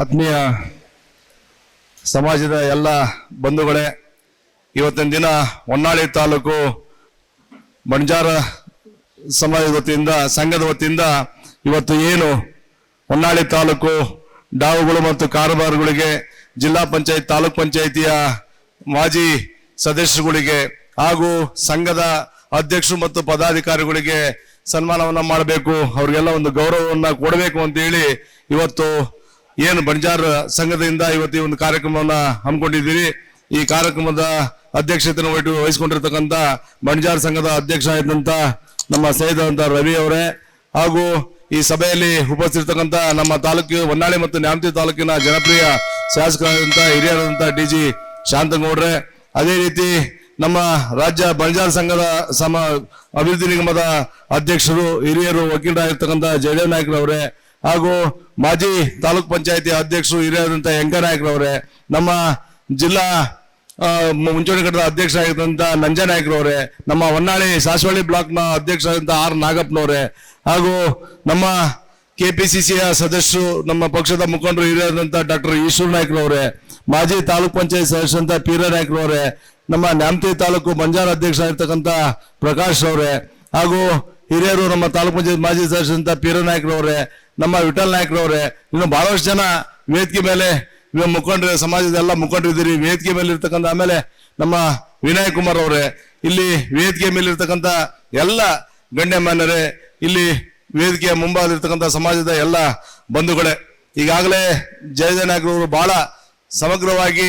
ಆತ್ಮೀಯ ಸಮಾಜದ ಎಲ್ಲ ಬಂಧುಗಳೇ, ಇವತ್ತಿನ ದಿನ ಹೊನ್ನಾಳಿ ತಾಲೂಕು ಬಂಜಾರ ಸಮಾಜದ ವತಿಯಿಂದ, ಸಂಘದ ವತಿಯಿಂದ ಇವತ್ತು ಏನು ಹೊನ್ನಾಳಿ ತಾಲೂಕು ಡಾವುಗಳು ಮತ್ತು ಕಾರುಬಾರುಗಳಿಗೆ ಜಿಲ್ಲಾ ಪಂಚಾಯತ್, ತಾಲೂಕ್ ಪಂಚಾಯಿತಿಯ ಮಾಜಿ ಸದಸ್ಯರುಗಳಿಗೆ ಹಾಗೂ ಸಂಘದ ಅಧ್ಯಕ್ಷರು ಮತ್ತು ಪದಾಧಿಕಾರಿಗಳಿಗೆ ಸನ್ಮಾನವನ್ನ ಮಾಡಬೇಕು. ಅವರಿಗೆಲ್ಲ ಒಂದು ಗೌರವವನ್ನ ಕೊಡಬೇಕು ಅಂತ ಹೇಳಿ ಇವತ್ತು ಏನು ಬಂಜಾರ ಸಂಘದಿಂದ ಇವತ್ತು ಒಂದು ಕಾರ್ಯಕ್ರಮವನ್ನ ಹಮ್ಮಿಕೊಂಡಿದ್ದೀರಿ? ಈ ಕಾರ್ಯಕ್ರಮದ ಅಧ್ಯಕ್ಷತೆಯನ್ನು ವಹಿಟ್ಟು ವಹಿಸಿಕೊಂಡಿರ್ತಕ್ಕಂಥ ಬಂಜಾರ ಸಂಘದ ಅಧ್ಯಕ್ಷ ಆದಂತ ನಮ್ಮ ಸೈದಂತ ರವಿ ಅವರೇ ಹಾಗೂ ಈ ಸಭೆಯಲ್ಲಿ ಉಪಸ್ಥಿತಿರ್ತಕ್ಕಂಥ ನಮ್ಮ ತಾಲೂಕು ಹೊನ್ನಾಳಿ ಮತ್ತು ನ್ಯಾಮತಿ ತಾಲೂಕಿನ ಜನಪ್ರಿಯ ಶಾಸಕರಾದಂಥ ಹಿರಿಯರಾದಂಥ ಡಿ ಜಿ ಶಾಂತಗೌಡ್ರೆ. ಅದೇ ರೀತಿ ನಮ್ಮ ರಾಜ್ಯ ಬಂಜಾರ ಸಂಘದ ಸಮ ಅಭಿವೃದ್ಧಿ ನಿಗಮದ ಅಧ್ಯಕ್ಷರು, ಹಿರಿಯರು, ವಕೀಲರಾಗಿರ್ತಕ್ಕಂಥ ಜಯದೇವ್ ನಾಯ್ಕರವರೇ ಹಾಗೂ ಮಾಜಿ ತಾಲೂಕ್ ಪಂಚಾಯತಿ ಅಧ್ಯಕ್ಷರು ಹಿರಿಯರಾದಂಥ ಯಂಕನಾಯ್ಕರವರೇ ನಮ್ಮ ಜಿಲ್ಲಾ ಮುಂಚೂಣಿ ಘಟಕದ ಅಧ್ಯಕ್ಷರಾಗಿದ್ದಂತ ನಂಜನಾಯ್ಕರವರೇ ನಮ್ಮ ಹೊನ್ನಾಳಿ ಸಾಸವಳ್ಳಿ ಬ್ಲಾಕ್ನ ಅಧ್ಯಕ್ಷರಾದಂತ ಆರ್ ನಾಗಪ್ಪನವರೇ, ಹಾಗೂ ನಮ್ಮ ಕೆ ಪಿ ಸಿ ಸಿಯ ಸದಸ್ಯರು, ನಮ್ಮ ಪಕ್ಷದ ಮುಖಂಡರು ಹಿರಿಯರಾದಂಥ ಡಾಕ್ಟರ್ ಈಶ್ವರ ನಾಯ್ಕರವರೇ ಮಾಜಿ ತಾಲೂಕ್ ಪಂಚಾಯತ್ ಸದಸ್ಯರಂತ ಪೀರ ನಾಯ್ಕರವರೇ ನಮ್ಮ ನ್ಯಾಮತಿ ತಾಲೂಕು ಬಂಜಾರ ಅಧ್ಯಕ್ಷರಾಗಿರ್ತಕ್ಕಂಥ ಪ್ರಕಾಶ್ ಅವರೇ, ಹಾಗೂ ಹಿರಿಯರು ನಮ್ಮ ತಾಲೂಕ್ ಪಂಚಾಯತ್ ಮಾಜಿ ಸದಸ್ಯರಂತ ಪೀರ ನಾಯ್ಕರವರೇ ನಮ್ಮ ವಿಠಲ್ ನಾಯಕರವ್ರೆ, ಇನ್ನು ಬಹಳಷ್ಟು ಜನ ವೇದಿಕೆ ಮೇಲೆ ಮುಖಂಡರು, ಸಮಾಜದ ಎಲ್ಲ ಮುಖಂಡರು ಇದ್ದೀರಿ. ವೇದಿಕೆ ಮೇಲೆ ಇರ್ತಕ್ಕಂಥ ಆಮೇಲೆ ನಮ್ಮ ವಿನಯ್ ಕುಮಾರ್ ಅವರೇ, ಇಲ್ಲಿ ವೇದಿಕೆ ಮೇಲೆ ಇರ್ತಕ್ಕಂಥ ಎಲ್ಲ ಗಣ್ಯಮಾನ್ಯರೇ, ಇಲ್ಲಿ ವೇದಿಕೆಯ ಮುಂಭಾಗದಲ್ಲಿರ್ತಕ್ಕಂಥ ಸಮಾಜದ ಎಲ್ಲ ಬಂಧುಗಳೇ, ಈಗಾಗಲೇ ಜಯದೇ ನಾಯಕರವರು ಬಹಳ ಸಮಗ್ರವಾಗಿ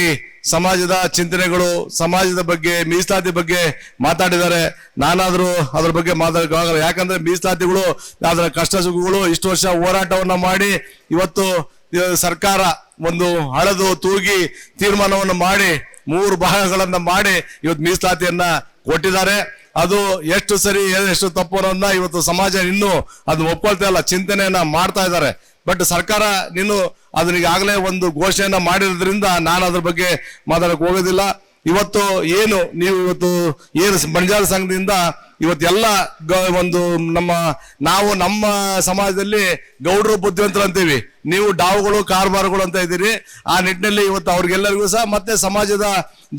ಸಮಾಜದ ಚಿಂತನೆಗಳು, ಸಮಾಜದ ಬಗ್ಗೆ, ಮೀಸಲಾತಿ ಬಗ್ಗೆ ಮಾತಾಡಿದ್ದಾರೆ. ನಾನಾದರೂ ಅದ್ರ ಬಗ್ಗೆ ಮಾತಾಡಕ್ಕಾಗಲ್ಲ ಯಾಕಂದ್ರೆ ಮೀಸಲಾತಿಗಳು, ಅದರ ಕಷ್ಟ ಸುಖಗಳು ಇಷ್ಟು ವರ್ಷ ಹೋರಾಟವನ್ನ ಮಾಡಿ, ಇವತ್ತು ಸರ್ಕಾರ ಒಂದು ಹಳದು ತೂಗಿ ತೀರ್ಮಾನವನ್ನು ಮಾಡಿ, ಮೂರು ಭಾಗಗಳನ್ನ ಮಾಡಿ ಇವತ್ತು ಮೀಸಲಾತಿಯನ್ನ ಕೊಟ್ಟಿದ್ದಾರೆ. ಅದು ಎಷ್ಟು ಸರಿ, ಎಷ್ಟು ತಪ್ಪು ಅನ್ನೋದನ್ನ ಇವತ್ತು ಸಮಾಜ ಇನ್ನೂ ಅದು ಒಪ್ಕೊಳ್ತಾ ಇಲ್ಲ. ಚಿಂತನೆಯನ್ನ ಮಾಡ್ತಾ ಇದ್ದಾರೆ. ಬಟ್ ಸರ್ಕಾರ ನೀನು ಅದನ್ನ ಈಗಾಗಲೇ ಒಂದು ಘೋಷಣೆಯನ್ನ ಮಾಡಿರೋದ್ರಿಂದ ನಾನು ಅದ್ರ ಬಗ್ಗೆ ಮಾತಾಡಕ್ಕೆ ಹೋಗೋದಿಲ್ಲ. ಇವತ್ತು ಏನು, ನೀವು ಇವತ್ತು ಏನು ಬಂಜಾರ ಸಂಘದಿಂದ ಇವತ್ತೆಲ್ಲ ಒಂದು ನಮ್ಮ, ನಾವು ನಮ್ಮ ಸಮಾಜದಲ್ಲಿ ಗೌಡರು ಬುದ್ಧಿವಂತರು ಅಂತೀವಿ. ನೀವು ಡಾವುಗಳು ಕಾರ್ಬಾರ್ಗಳು ಅಂತ ಇದ್ದೀರಿ. ಆ ನಿಟ್ಟಿನಲ್ಲಿ ಇವತ್ತು ಅವ್ರಿಗೆಲ್ಲರಿಗೂ ಸಹ ಮತ್ತೆ ಸಮಾಜದ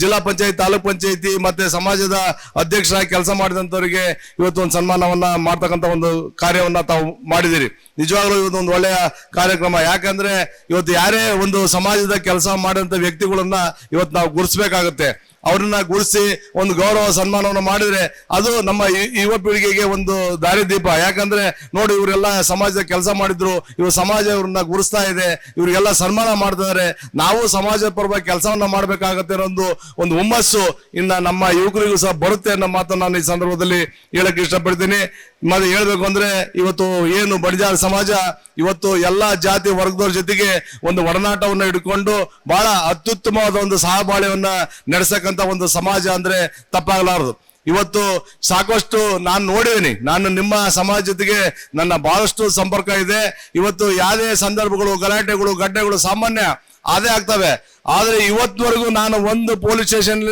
ಜಿಲ್ಲಾ ಪಂಚಾಯತ್, ತಾಲೂಕ್ ಪಂಚಾಯತಿ, ಮತ್ತೆ ಸಮಾಜದ ಅಧ್ಯಕ್ಷರಾಗಿ ಕೆಲಸ ಮಾಡಿದಂಥವ್ರಿಗೆ ಇವತ್ತು ಒಂದು ಸನ್ಮಾನವನ್ನ ಮಾಡ್ತಕ್ಕಂಥ ಒಂದು ಕಾರ್ಯವನ್ನ ತಾವು ಮಾಡಿದಿರಿ ನಿಜವಾಗ್ಲೂ ಇವತ್ತು ಒಂದು ಒಳ್ಳೆಯ ಕಾರ್ಯಕ್ರಮ. ಯಾಕಂದ್ರೆ ಇವತ್ತು ಯಾರೇ ಒಂದು ಸಮಾಜದ ಕೆಲಸ ಮಾಡಿದಂಥ ವ್ಯಕ್ತಿಗಳನ್ನ ಇವತ್ತು ನಾವು ಗುರುತಿಸ್ಬೇಕಾಗುತ್ತೆ. ಅವ್ರನ್ನ ಗುಡಿಸಿ ಒಂದು ಗೌರವ ಸನ್ಮಾನವನ್ನು ಮಾಡಿದ್ರೆ ಅದು ನಮ್ಮ ಯುವ ಪೀಳಿಗೆಗೆ ಒಂದು ದಾರಿದೀಪ. ಯಾಕಂದ್ರೆ ನೋಡಿ, ಇವರೆಲ್ಲ ಸಮಾಜದ ಕೆಲಸ ಮಾಡಿದ್ರು, ಇವ್ರು ಸಮಾಜ ಇವ್ರನ್ನ ಗುರುಸ್ತಾ ಇದೆ, ಇವರಿಗೆಲ್ಲ ಸನ್ಮಾನ ಮಾಡ್ತಿದ್ದಾರೆ. ನಾವು ಸಮಾಜ ಪರವಾಗಿ ಕೆಲಸವನ್ನ ಮಾಡ್ಬೇಕಾಗತ್ತೆ ಒಂದು ಒಂದು ಹುಮ್ಮಸ್ಸು ಇನ್ನ ನಮ್ಮ ಯುವಕರಿಗೂ ಸಹ ಬರುತ್ತೆ ಅನ್ನೋ ಮಾತನ್ನ ನಾನು ಈ ಸಂದರ್ಭದಲ್ಲಿ ಹೇಳಕ್ ಇಷ್ಟಪಡ್ತೀನಿ. ಮತ್ತೆ ಹೇಳ್ಬೇಕು ಅಂದ್ರೆ ಇವತ್ತು ಏನು ಬಡಿಜಾರ ಸಮಾಜ, ಇವತ್ತು ಎಲ್ಲಾ ಜಾತಿ ವರ್ಗದವ್ರ ಜೊತೆಗೆ ಒಂದು ಒಡನಾಟವನ್ನು ಹಿಡ್ಕೊಂಡು ಬಹಳ ಅತ್ಯುತ್ತಮವಾದ ಒಂದು ಸಹಬಾಳಿಯನ್ನ ನಡೆಸಕ್ಕಂತ ಒಂದು ಸಮಾಜ ಅಂದ್ರೆ ತಪ್ಪಾಗಲಾರದು. ಇವತ್ತು ಸಾಕಷ್ಟು ನಾನು ನೋಡಿದ್ದೀನಿ ನಾನು ನಿಮ್ಮ ಸಮಾಜ ಜೊತೆಗೆ ನನ್ನ ಬಹಳಷ್ಟು ಸಂಪರ್ಕ ಇದೆ. ಇವತ್ತು ಯಾವುದೇ ಸಂದರ್ಭಗಳು, ಗಲಾಟೆಗಳು, ಗಡ್ಡೆಗಳು ಸಾಮಾನ್ಯ ಅದೇ ಆಗ್ತವೆ. ಆದ್ರೆ ಇವತ್ವರೆಗೂ ನಾನು ಒಂದು ಪೊಲೀಸ್ ಸ್ಟೇಷನ್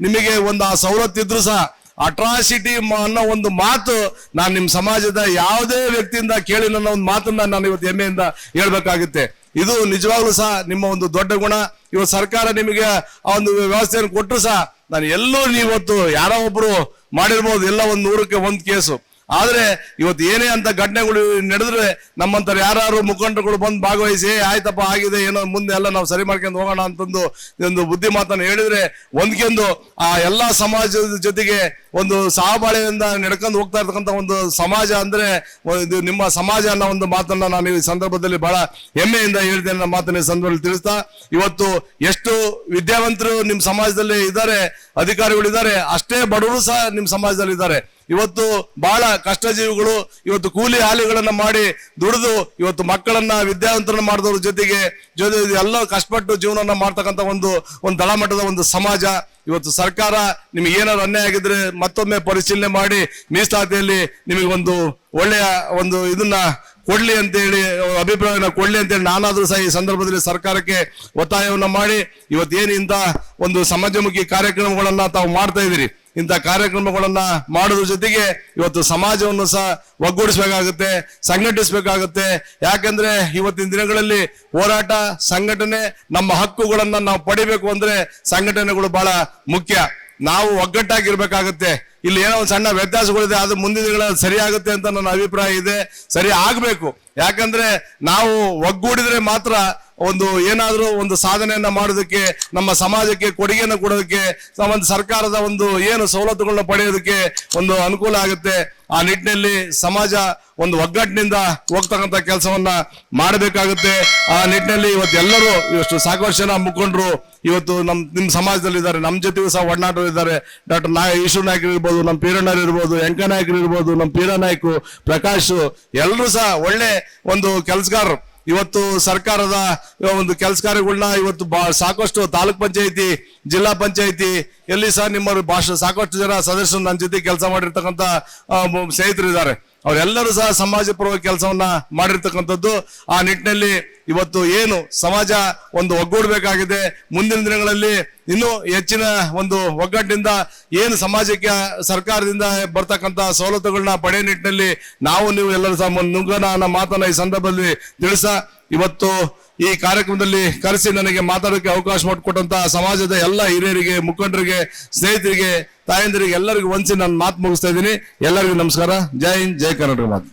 ನಿಮಗೆ ಒಂದು ಆ ಸವಲತ್ತು ಇದ್ರು ಸಹ ಅಟ್ರಾಸಿಟಿ ಅನ್ನೋ ಒಂದು ಮಾತು ನಾನು ನಿಮ್ಮ ಸಮಾಜದ ಯಾವುದೇ ವ್ಯಕ್ತಿಯಿಂದ ಕೇಳಿ ನನ್ನ ಒಂದು ಮಾತನ್ನ ನಾನು ಇವತ್ತು ಹೆಮ್ಮೆಯಿಂದ ಹೇಳ್ಬೇಕಾಗುತ್ತೆ. ಇದು ನಿಜವಾಗ್ಲೂ ಸಹ ನಿಮ್ಮ ಒಂದು ದೊಡ್ಡ ಗುಣ. ಇವತ್ತು ಸರ್ಕಾರ ನಿಮಗೆ ಆ ಒಂದು ವ್ಯವಸ್ಥೆಯನ್ನು ಕೊಟ್ಟರು ಸಹ ನಾನು ಎಲ್ಲೂ ನೀವತ್ತು ಯಾರೋ ಒಬ್ರು ಮಾಡಿರ್ಬೋದು ಎಲ್ಲ ಒಂದು ನೂರಕ್ಕೆ ಒಂದು ಕೇಸು. ಆದ್ರೆ ಇವತ್ತು ಏನೇ ಅಂತ ಘಟನೆಗಳು ನಡೆದ್ರೆ ನಮ್ಮಂತರ ಯಾರು ಮುಖಂಡರುಗಳು ಬಂದು ಭಾಗವಹಿಸಿ "ಏ, ಆಯ್ತಪ್ಪ ಆಗಿದೆ ಏನೋ ಮುಂದೆ ಎಲ್ಲ ನಾವು ಸರಿ ಮಾಡ್ಕೊಂಡು ಹೋಗೋಣ ಅಂತಂದು ಒಂದು ಬುದ್ಧಿ ಮಾತನ್ನು ಹೇಳಿದ್ರೆ ಒಂದ್ಕೆಂದು ಆ ಎಲ್ಲಾ ಸಮಾಜದ ಜೊತೆಗೆ ಒಂದು ಸಹಬಾಳ್ವೆಯಿಂದ ನಡ್ಕೊಂಡು ಹೋಗ್ತಾ ಇರ್ತಕ್ಕಂಥ ಒಂದು ಸಮಾಜ ಅಂದ್ರೆ ನಿಮ್ಮ ಸಮಾಜ ಅನ್ನೋ ಒಂದು ಮಾತನ್ನ ನಾನು ಈ ಸಂದರ್ಭದಲ್ಲಿ ಬಹಳ ಹೆಮ್ಮೆಯಿಂದ ಹೇಳ್ತೇನೆ ನಮ್ಮ ಮಾತನ್ನ ಸಂದರ್ಭದಲ್ಲಿ ತಿಳಿಸ್ತಾ ಇವತ್ತು ಎಷ್ಟು ವಿದ್ಯಾವಂತರು ನಿಮ್ಮ ಸಮಾಜದಲ್ಲಿ ಇದ್ದಾರೆ ಅಧಿಕಾರಿಗಳು ಇದ್ದಾರೆ ಅಷ್ಟೇ ಬಡವರು ಸಹ ನಿಮ್ಮ ಸಮಾಜದಲ್ಲಿ ಇದ್ದಾರೆ ಇವತ್ತು ಬಹಳ ಕಷ್ಟಜೀವಿಗಳು ಇವತ್ತು ಕೂಲಿ ಹಾಲಿಗಳನ್ನ ಮಾಡಿ ದುಡಿದು ಇವತ್ತು ಮಕ್ಕಳನ್ನ, ವಿದ್ಯಾವಂತರನ್ನ ಮಾಡಿದವ್ರ ಜೊತೆಗೆ ಜೊತೆ ಎಲ್ಲ ಕಷ್ಟಪಟ್ಟು ಜೀವನವನ್ನ ಮಾಡ್ತಕ್ಕಂಥ ಒಂದು ಒಂದು ತಳಮಟ್ಟದ ಒಂದು ಸಮಾಜ. ಇವತ್ತು ಸರ್ಕಾರ ನಿಮಗೆ ಏನಾದ್ರು ಅನ್ಯಾಯ ಆಗಿದ್ರೆ ಮತ್ತೊಮ್ಮೆ ಪರಿಶೀಲನೆ ಮಾಡಿ ಮೀಸಲಾತಿಯಲ್ಲಿ ನಿಮಗೆ ಒಂದು ಒಳ್ಳೆಯ ಒಂದು ಇದನ್ನ ಕೊಡ್ಲಿ ಅಂತ ಹೇಳಿ ಅಭಿಪ್ರಾಯನ ಕೊಡ್ಲಿ ಅಂತ ಹೇಳಿ ನಾನಾದ್ರೂ ಸಹ ಈ ಸಂದರ್ಭದಲ್ಲಿ ಸರ್ಕಾರಕ್ಕೆ ಒತ್ತಾಯವನ್ನ ಮಾಡಿ ಇವತ್ತೇನು ಇಂಥ ಒಂದು ಸಮಾಜಮುಖಿ ಕಾರ್ಯಕ್ರಮಗಳನ್ನ ತಾವು ಮಾಡ್ತಾ ಇದ್ದೀರಿ? ಇಂಥ ಕಾರ್ಯಕ್ರಮಗಳನ್ನ ಮಾಡೋದ್ರ ಜೊತೆಗೆ ಇವತ್ತು ಸಮಾಜವನ್ನು ಸಹ ಒಗ್ಗೂಡಿಸಬೇಕಾಗುತ್ತೆ, ಸಂಘಟಿಸಬೇಕಾಗುತ್ತೆ. ಯಾಕಂದ್ರೆ ಇವತ್ತಿನ ದಿನಗಳಲ್ಲಿ ಹೋರಾಟ, ಸಂಘಟನೆ ನಮ್ಮ ಹಕ್ಕುಗಳನ್ನ ನಾವು ಪಡಿಬೇಕು ಅಂದ್ರೆ ಸಂಘಟನೆಗಳು ಬಹಳ ಮುಖ್ಯ. ನಾವು ಒಗ್ಗಟ್ಟಾಗಿರ್ಬೇಕಾಗುತ್ತೆ. ಇಲ್ಲಿ ಏನೋ ಒಂದು ಸಣ್ಣ ವ್ಯತ್ಯಾಸಗಳಿದೆ ಅದು ಮುಂದಿನ ದಿನಗಳಲ್ಲಿ ಸರಿ ಆಗುತ್ತೆ ಅಂತ ನನ್ನ ಅಭಿಪ್ರಾಯ ಇದೆ. ಸರಿ ಆಗ್ಬೇಕು. ಯಾಕಂದ್ರೆ ನಾವು ಒಗ್ಗೂಡಿದ್ರೆ ಮಾತ್ರ ಒಂದು ಏನಾದ್ರೂ ಒಂದು ಸಾಧನೆಯನ್ನ ಮಾಡೋದಕ್ಕೆ, ನಮ್ಮ ಸಮಾಜಕ್ಕೆ ಕೊಡುಗೆಯನ್ನು ಕೊಡೋದಕ್ಕೆ ಒಂದು ಸರ್ಕಾರದ ಒಂದು ಏನು ಸವಲತ್ತುಗಳನ್ನ ಪಡೆಯೋದಕ್ಕೆ ಒಂದು ಅನುಕೂಲ ಆಗುತ್ತೆ. ಆ ನಿಟ್ಟಿನಲ್ಲಿ ಸಮಾಜ ಒಂದು ಒಗ್ಗಟ್ಟಿನಿಂದ ಹೋಗ್ತಕ್ಕಂಥ ಕೆಲಸವನ್ನ ಮಾಡಬೇಕಾಗುತ್ತೆ. ಆ ನಿಟ್ಟಿನಲ್ಲಿ ಇವತ್ತು ಎಲ್ಲರೂ ಇವಷ್ಟು ಸಾಕಷ್ಟು ಜನ ಇವತ್ತು ನಮ್ಮ ನಿಮ್ಮ ಸಮಾಜದಲ್ಲಿ ಇದ್ದಾರೆ ನಮ್ಮ ಜೊತೆಗೂ ಸಹ ಒಡನಾಟರು ಇದ್ದಾರೆ ಡಾಕ್ಟರ್ ನಾಯ ಈಶ್ವರ ನಾಯಕರು ಇರ್ಬೋದು ನಮ್ಮ ಪೀರಣ್ಣರು ಇರ್ಬೋದು, ವೆಂಕಯ್ಯ ನಾಯ್ಕರು ಇರ್ಬೋದು ನಮ್ಮ ಪೀರ ನಾಯ್ಕು, ಪ್ರಕಾಶ್ ಎಲ್ಲರೂ ಸಹ ಒಳ್ಳೆ ಒಂದು ಕೆಲಸಗಾರರು. ಇವತ್ತು ಸರ್ಕಾರದ ಒಂದು ಕೆಲಸ ಕಾರ್ಯಗಳನ್ನ ಇವತ್ತು ಸಾಕಷ್ಟು ತಾಲೂಕ್ ಪಂಚಾಯತಿ, ಜಿಲ್ಲಾ ಪಂಚಾಯತಿ, ಎಲ್ಲಿ ಸಹ ನಿಮ್ಮ ಭಾಷೆ ಸಾಕಷ್ಟು ಜನ ಸದಸ್ಯರು ನನ್ನ ಜೊತೆ ಕೆಲಸ ಮಾಡಿರ್ತಕ್ಕಂಥ ಸ್ನೇಹಿತರಿದ್ದಾರೆ. ಅವರೆಲ್ಲರೂ ಸಹ ಸಮಾಜ ಪೂರ್ವ ಕೆಲಸವನ್ನ ಮಾಡಿರ್ತಕ್ಕಂಥದ್ದು. ಆ ನಿಟ್ಟಿನಲ್ಲಿ ಇವತ್ತು ಏನು ಸಮಾಜ ಒಂದು ಒಗ್ಗೂಡಬೇಕಾಗಿದೆ. ಮುಂದಿನ ದಿನಗಳಲ್ಲಿ ಇನ್ನೂ ಹೆಚ್ಚಿನ ಒಂದು ಒಗ್ಗಟ್ಟಿನಿಂದ ಏನು ಸಮಾಜಕ್ಕೆ, ಸರ್ಕಾರದಿಂದ ಬರ್ತಕ್ಕಂಥ ಸವಲತ್ತುಗಳನ್ನ ಪಡೆಯ ನಿಟ್ಟಿನಲ್ಲಿ ನಾವು ನೀವು ಎಲ್ಲರೂ ಸಹ ನುಗ್ಗನ ಮಾತನ್ನ ಈ ಸಂದರ್ಭದಲ್ಲಿ ತಿಳಿಸ. ಇವತ್ತು ಈ ಕಾರ್ಯಕ್ರಮದಲ್ಲಿ ಕರೆಸಿ ನನಗೆ ಮಾತಾಡೋಕೆ ಅವಕಾಶ ಮಾಡಿಕೊಟ್ಟಂತ ಸಮಾಜದ ಎಲ್ಲ ಹಿರಿಯರಿಗೆ, ಮುಖಂಡರಿಗೆ, ಸ್ನೇಹಿತರಿಗೆ, ತಾಯಂದಿರಿಗೆ ಎಲ್ಲರಿಗೂ ಒಂದ್ಸಿ ನಾನು ಮಾತು ಮುಗಿಸ್ತಾ ಇದ್ದೀನಿ. ಎಲ್ಲರಿಗೂ ನಮಸ್ಕಾರ. ಜೈ ಹಿಂದ್, ಜೈ ಕರ್ನಾಟಕ ಮಾತು.